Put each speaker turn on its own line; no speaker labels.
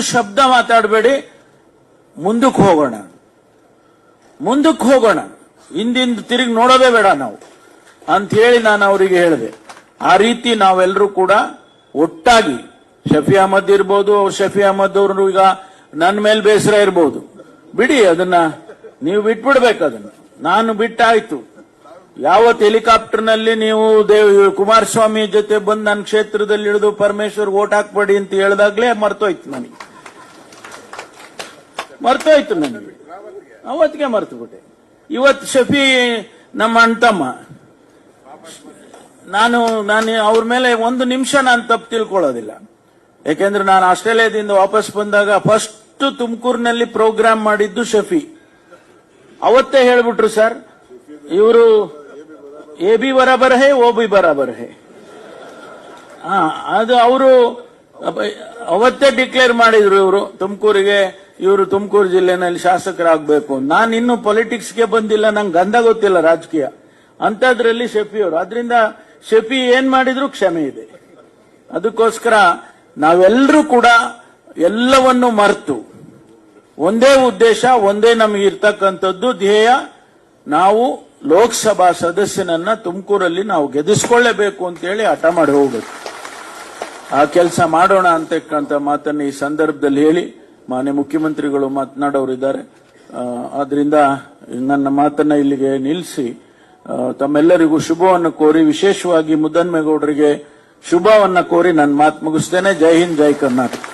ಶಬ್ದ ಮಾತಾಡಬೇಡಿ. ಮುಂದಕ್ಕೆ ಹೋಗೋಣ. ಮುಂದಕ್ಕೆ ಹೋಗೋಣ. ಹಿಂದಿಂದ ತಿರುಗಿ ನೋಡೋದೇ ಬೇಡ ನಾವು. ಅಂತ ಹೇಳಿ ನಾನು ಅವರಿಗೆ ಹೇಳಿದೆ. ಆ ರೀತಿ ನಾವೆಲ್ಲರೂ ಕೂಡ ಒಟ್ಟಾಗಿ ಶಫಿ ಅಹಮದ್ ಇರ್ಬೋದು ಶಫಿ ಅಹಮದ್ ಅವರು ಈಗ ನನ್ನ ಮೇಲೆ ಬೇಸರ ಇರ್ಬೋದು. ಬಿಡಿ ಅದನ್ನ, ನೀವು ಬಿಟ್ಬಿಡ್ಬೇಕು ಅದನ್ನ. ನಾನು ಬಿಟ್ಟಾಯ್ತು. ಯಾವತ್ತು ಹೆಲಿಕಾಪ್ಟರ್ನಲ್ಲಿ ನೀವು ದೇವ್, ಕುಮಾರಸ್ವಾಮಿ ಜೊತೆ ಬಂದು ನನ್ನ ಕ್ಷೇತ್ರದಲ್ಲಿ ಇಳಿದು ಪರಮೇಶ್ವರ್ ಓಟ್ ಹಾಕ್ಬೇಡಿ ಅಂತ ಹೇಳ್ದಾಗ್ಲೇ ಮರ್ತೋಯ್ತು ನನಗೆ. ಮರ್ತೋಯ್ತು ನನಗೆ. ಅವತ್ತಿಗೆ ಮರ್ತು ಬಿಟ್ಟೆ ಇವತ್ತು ಶಫಿ ನಮ್ಮ ಅಣ್ತಮ್ಮ ನಾನು ನಾನು ಅವ್ರ ಮೇಲೆ ಒಂದು ನಿಮಿಷ ನಾನು ತಪ್ಪು ತಿಳ್ಕೊಳ್ಳೋದಿಲ್ಲ. ಯಾಕೆಂದ್ರೆ ನಾನು ಆಸ್ಟ್ರೇಲಿಯಾದಿಂದ ವಾಪಸ್ ಬಂದಾಗ ಫಸ್ಟ್ ತುಮಕೂರಿನಲ್ಲಿ ಪ್ರೋಗ್ರಾಮ್ ಮಾಡಿದ್ದು ಶಫಿ. ಅವತ್ತೇ ಹೇಳ್ಬಿಟ್ರು ಸರ್, ಇವರು ಎ ಬಿ ಬರಾಬರ್ ಹೇ ಓ ಬಿ ಬರಾಬರ್ ಹೇ ಹಾ ಅದು ಅವರು ಅವತ್ತೇ ಡಿಕ್ಲೇರ್ ಮಾಡಿದ್ರು ಇವರು, ತುಮಕೂರಿಗೆ. ಇವರು ತುಮಕೂರು ಜಿಲ್ಲೆನಲ್ಲಿ ಶಾಸಕರಾಗಬೇಕು. ನಾನು ಇನ್ನು ಪೊಲಿಟಿಕ್ಸ್ಗೆ ಬಂದಿಲ್ಲ, ನಂಗೆ ಗಂಧ ಗೊತ್ತಿಲ್ಲ ರಾಜಕೀಯ. ಅಂತದ್ರಲ್ಲಿ ಶೆಫಿ ಅವರು. ಅದರಿಂದ ಶೆಫಿ ಏನ್ ಮಾಡಿದ್ರು ಕ್ಷಮೆ ಇದೆ. ಅದಕ್ಕೋಸ್ಕರ ನಾವೆಲ್ಲರೂ ಕೂಡ ಎಲ್ಲವನ್ನು ಮರೆತು. ಒಂದೇ ಉದ್ದೇಶ, ಒಂದೇ ನಮಗೆ ಇರ್ತಕ್ಕಂಥದ್ದು ಧ್ಯೇಯ. ನಾವು ಲೋಕಸಭಾ ಸದಸ್ಯನನ್ನ ತುಮಕೂರಲ್ಲಿ ನಾವು ಗೆದಿಸ್ಕೊಳ್ಳೇಬೇಕು ಅಂತೇಳಿ ಹಠ ಮಾಡಿ ಹೋಗ್ಬೇಕು. ಆ ಕೆಲಸ ಮಾಡೋಣ ಅಂತಕ್ಕಂಥ ಮಾತನ್ನು ಈ ಸಂದರ್ಭದಲ್ಲಿ ಹೇಳಿ ಮಾನ್ಯ ಮುಖ್ಯಮಂತ್ರಿಗಳು ಮಾತನಾಡೋರಿದ್ದಾರೆ. ಆದ್ರಿಂದ ನನ್ನ ಮಾತನ್ನ ಇಲ್ಲಿಗೆ ನಿಲ್ಲಿಸಿ ತಮ್ಮೆಲ್ಲರಿಗೂ ಶುಭವನ್ನು ಕೋರಿ ವಿಶೇಷವಾಗಿ ಮುದ್ದನ್ಮೇಗೌಡರಿಗೆ ಶುಭವನ್ನ ಕೋರಿ ನನ್ನ ಮಾತು ಮುಗಿಸ್ತೇನೆ. ಜೈ ಹಿಂದ್, ಜೈ ಕರ್ನಾಟಕ.